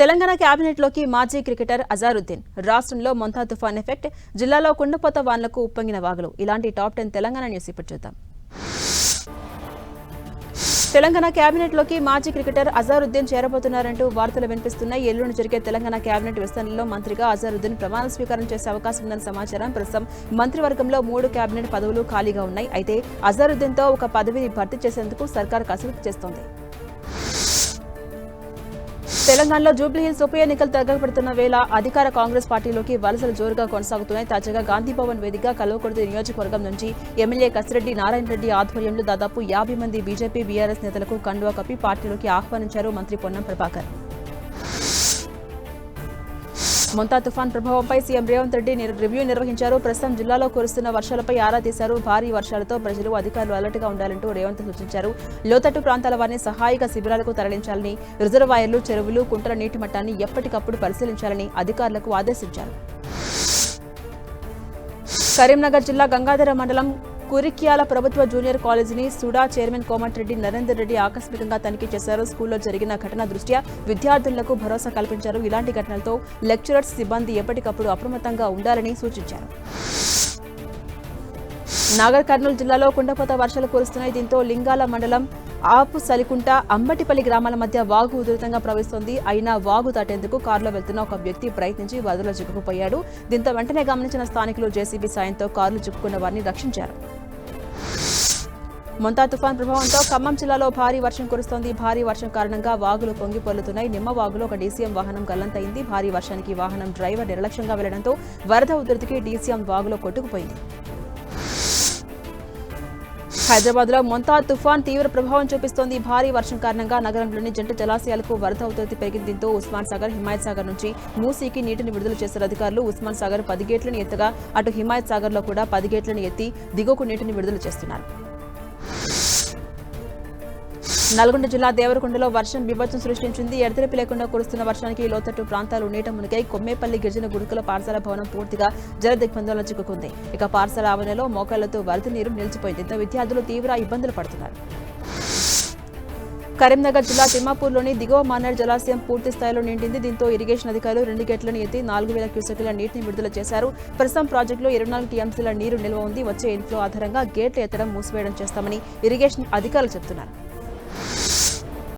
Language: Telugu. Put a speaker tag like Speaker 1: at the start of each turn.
Speaker 1: తెలంగాణ క్యాబినెట్లోకి మాజీ క్రికెటర్ అజారుద్దీన్. రాష్ట్రంలో మొంతా తుఫాన్ ఎఫెక్ట్ జిల్లాలో కుండపోత వాన్లకు ఉప్పొంగిన వాగులు. ఇలాంటి టాప్ టెన్ తెలంగాణ న్యూస్ ఇప్పుడు చూద్దాం. తెలంగాణ క్యాబినెట్లోకి మాజీ క్రికెటర్ అజారుద్దీన్ చేరబోతున్నారంటూ వార్తలు వినిపిస్తున్నాయి. ఎల్లుండి జరిగే తెలంగాణ క్యాబినెట్ విస్తరణలో మంత్రిగా అజారుద్దీన్ ప్రమాణ స్వీకారం చేసే అవకాశం ఉందని సమాచారం. ప్రస్తుతం మంత్రివర్గంలో మూడు క్యాబినెట్ పదవులు ఖాళీగా ఉన్నాయి. అయితే అజారుద్దీన్తో ఒక పదవిని భర్తీ చేసేందుకు సర్కార్ కసరత్తు చేస్తోంది. తెలంగాణలో జూబ్లీహిల్స్ ఉప ఎన్నికలు తగ్గబడుతున్న వేళ అధికార కాంగ్రెస్ పార్టీలోకి వలసలు జోరుగా కొనసాగుతున్నాయి. తాజాగా గాంధీ భవన్ వేదికగా కల్వకుర్తి నియోజకవర్గం నుంచి ఎమ్మెల్యే కసిరెడ్డి నారాయణ రెడ్డి ఆధ్వర్యంలో దాదాపు యాభై మంది బీజేపీ బీఆర్ఎస్ నేతలకు కండువా కప్పి పార్టీలోకి ఆహ్వానించారు మంత్రి పొన్నం ప్రభాకర్. మొంతా తుఫాన్ ప్రభావంపై సీఎం రేవంత్ రెడ్డి రివ్యూ నిర్వహించారు. ప్రస్తుతం జిల్లాలో కురుస్తున్న వర్షాలపై ఆరా తీశారు. భారీ వర్షాలతో ప్రజలు అధికారులు అలర్ట్గా ఉండాలంటూ రేవంత్ సూచించారు. లోతట్టు ప్రాంతాల వారిని సహాయక శిబిరాలకు తరలించాలని రిజర్వాయర్లు చెరువులు కుంటల నీటి మట్టాన్ని ఎప్పటికప్పుడు పరిశీలించాలని అధికారులకు ఆదేశించారు. కరీంనగర్ జిల్లా గంగాధర మండలం కురిక్యాల ప్రభుత్వ జూనియర్ కాలేజీని సుడా చైర్మన్ కోమటిరెడ్డి నరేందర్ రెడ్డి ఆకస్మికంగా తనిఖీ చేశారు. స్కూల్లో జరిగిన ఘటన దృష్ట్యా విద్యార్థులకు భరోసా కల్పించారు. ఇలాంటి ఘటనలతో లెక్చరర్స్ సిబ్బంది ఎప్పటికప్పుడు అప్రమత్తంగా ఉండాలని సూచించారు. నాగర్ కర్నూలు జిల్లాలో కుండపోత వర్షాలు కురుస్తున్నాయి. దీంతో లింగాల మండలం ఆపు సలికుంట అంబటిపల్లి గ్రామాల మధ్య వాగు ఉధృతంగా ప్రవహిస్తోంది. అయినా వాగు దాటేందుకు కారులో వెళ్తున్న ఒక వ్యక్తి ప్రయత్నించి వరదలో చిక్కుకుపోయాడు. దీంతో వెంటనే గమనించిన స్థానికులు జేసీబీ సాయంతో కారులు చిక్కుకున్న వారిని రక్షించారు. మొంతా తుఫాన్ ప్రభావంతో ఖమ్మం జిల్లాలో భారీ వర్షం కురుస్తోంది. భారీ వర్షం కారణంగా వాగులు పొంగి పొల్లుతున్నాయి నిమ్మ వాగులో ఒక డీసీఎం వాహనం గల్లంతైంది భారీ వర్షానికి వాహనం డ్రైవర్ నిర్లక్ష్యంగా వెళ్ళడంతో వరద ఉధృతికి డీసీఎం వాగులో కొట్టుకుపోయింది. హైదరాబాద్లో మొంతా తుఫాన్ తీవ్ర ప్రభావం చూపిస్తోంది. భారీ వర్షం కారణంగా నగరంలోని జంట జలాశయాలకు వరద ఉధృతి పెరిగింది. దీంతో ఉస్మాన్ సాగర్ హిమాయత్ సాగర్ నుంచి మూసీకి నీటిని విడుదల చేశారు అధికారులు. ఉస్మాన్ సాగర్ పది గేట్లను ఎత్తగా అటు హిమాయత్ సాగర్లో కూడా పది గేట్లను ఎత్తి దిగువకు నీటిని విడుదల చేస్తున్నారు. నల్గొండ జిల్లా దేవరకొండలో వర్షం బీభత్సం సృష్టించింది. ఎడతెరిపి లేకుండా కురుస్తున్న వర్షానికి లోతట్టు ప్రాంతాలు నీట మునిగాయి. కొమ్మేపల్లి గిరిజన గురుకుల పాఠశాల భవనం పూర్తిగా జల దిగ్బంధంలో చిక్కుకుంది. ఇక పాఠశాల ఆవరణలో మోకాళ్ళతో వరద నీరు నిలిచిపోయింది. దీంతో విద్యార్థులు తీవ్ర ఇబ్బందులు పడుతున్నారు. కరీంనగర్ జిల్లా తిమ్మాపూర్లోని దిగువ మానేర్ జలాశయం పూర్తి స్థాయిలో నిండింది. దీంతో ఇరిగేషన్ అధికారులు రెండు గేట్లను ఎత్తి నాలుగు వేల క్యూసెక్ల నీటిని విడుదల చేశారు. ప్రస్తుతం ప్రాజెక్టులో ఇరవై నాలుగు టీఎంసీల నీరు నిల్వ ఉంది. వచ్చే ఇన్ఫ్లో ఆధారంగా గేట్లు ఎత్తడం మూసివేయడం చేస్తామని ఇరిగేషన్ అధికారులు చెబుతున్నారు